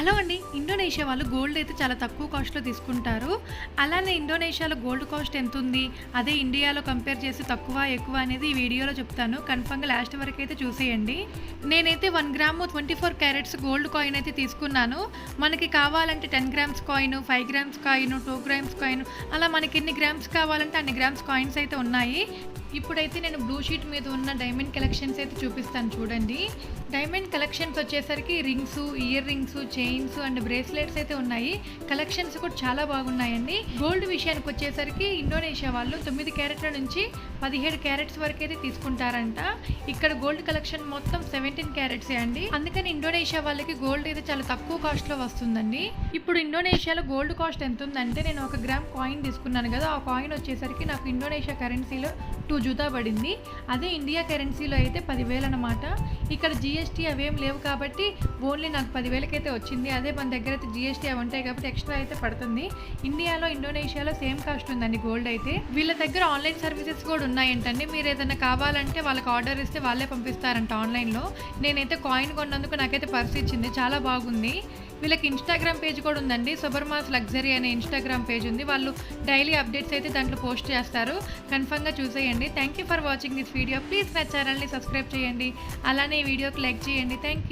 Hello అండి. Indonesia వాళ్ళు gold అయితే చాలా తక్కువ కాస్ట్లో తీసుకుంటారు. అలానే ఇండోనేషియాలో గోల్డ్ కాస్ట్ ఎంత ఉంది అదే ఇండియాలో కంపేర్ చేసి తక్కువ ఎక్కువ అనేది ఈ వీడియోలో చెప్తాను. కన్ఫర్మ్గా లాస్ట్ వరకు అయితే చూసేయండి. నేనైతే one gram twenty four carats gold coin అయితే తీసుకున్నాను. మనకి కావాలంటే ten grams coin five grams coin two grams coin అలా మనకి ఎన్ని గ్రామ్స్ కావాలంటే అన్ని గ్రామ్స్ కాయిన్స్ అయితే ఉన్నాయి. ఇప్పుడైతే నేను బ్లూ షీట్ మీద ఉన్న డైమండ్ కలెక్షన్స్ అయితే చూపిస్తాను చూడండి. డైమండ్ కలెక్షన్స్ వచ్చేసరికి rings ear rings chains and bracelets అయితే ఉన్నాయి. కలెక్షన్స్ కూడా చాలా బాగున్నాయండి. గోల్డ్ విషయానికి వచ్చేసరికి ఇండోనేషియా వాళ్ళు తొమ్మిది క్యారెట్ల నుంచి పదిహేడు క్యారెట్స్ వరకు అయితే తీసుకుంటారంట. ఇక్కడ గోల్డ్ కలెక్షన్ మొత్తం సెవెంటీన్ క్యారెట్సే అండి. అందుకని ఇండోనేషియా వాళ్ళకి గోల్డ్ అయితే చాలా తక్కువ కాస్ట్లో వస్తుందండి. ఇప్పుడు ఇండోనేషియాలో గోల్డ్ కాస్ట్ ఎంత ఉందంటే నేను ఒక గ్రామ్ కాయిన్ తీసుకున్నాను కదా ఆ కాయిన్ వచ్చేసరికి నాకు ఇండోనేషియా కరెన్సీలో టూ జూతా పడింది. అదే ఇండియా కరెన్సీలో అయితే పదివేలు అనమాట ఇక్కడ జిఎస్టీ అవేం లేవు కాబట్టి ఓన్లీ నాకు పదివేలకైతే వచ్చింది. అదే మన దగ్గర అయితే జిఎస్టీ అవి ఉంటాయి కాబట్టి ఎక్స్ట్రా అయితే పడుతుంది. ఇండియాలో ఇండోనేషియాలో సేమ్ కాస్ట్ ఉందండి గోల్డ్ అయితే. వీళ్ళ దగ్గర ఆన్లైన్ సర్వీసెస్ కూడా ఉన్నాయంటండి. మీరు ఏదైనా కావాలంటే వాళ్ళకి ఆర్డర్ ఇస్తే వాళ్ళే పంపిస్తారంట ఆన్లైన్లో. నేనైతే కాయిన్ కొన్నందుకు నాకైతే పర్స్ ఇచ్చింది. చాలా బాగుంది. వీళ్ళకి ఇన్స్టాగ్రామ్ పేజ్ కూడా ఉందండి. సుబర్మాస్ లగ్జరీ అనే ఇన్స్టాగ్రామ్ పేజ్ ఉంది. వాళ్ళు డైలీ అప్డేట్స్ అయితే దాంట్లో పోస్ట్ చేస్తారు. కన్ఫర్మ్గా చూసేయండి. Thank you for watching this video please నా ఛానల్ని సబ్స్క్రైబ్ చేయండి. అలానే ఈ వీడియోకి లైక్ చేయండి. Thank you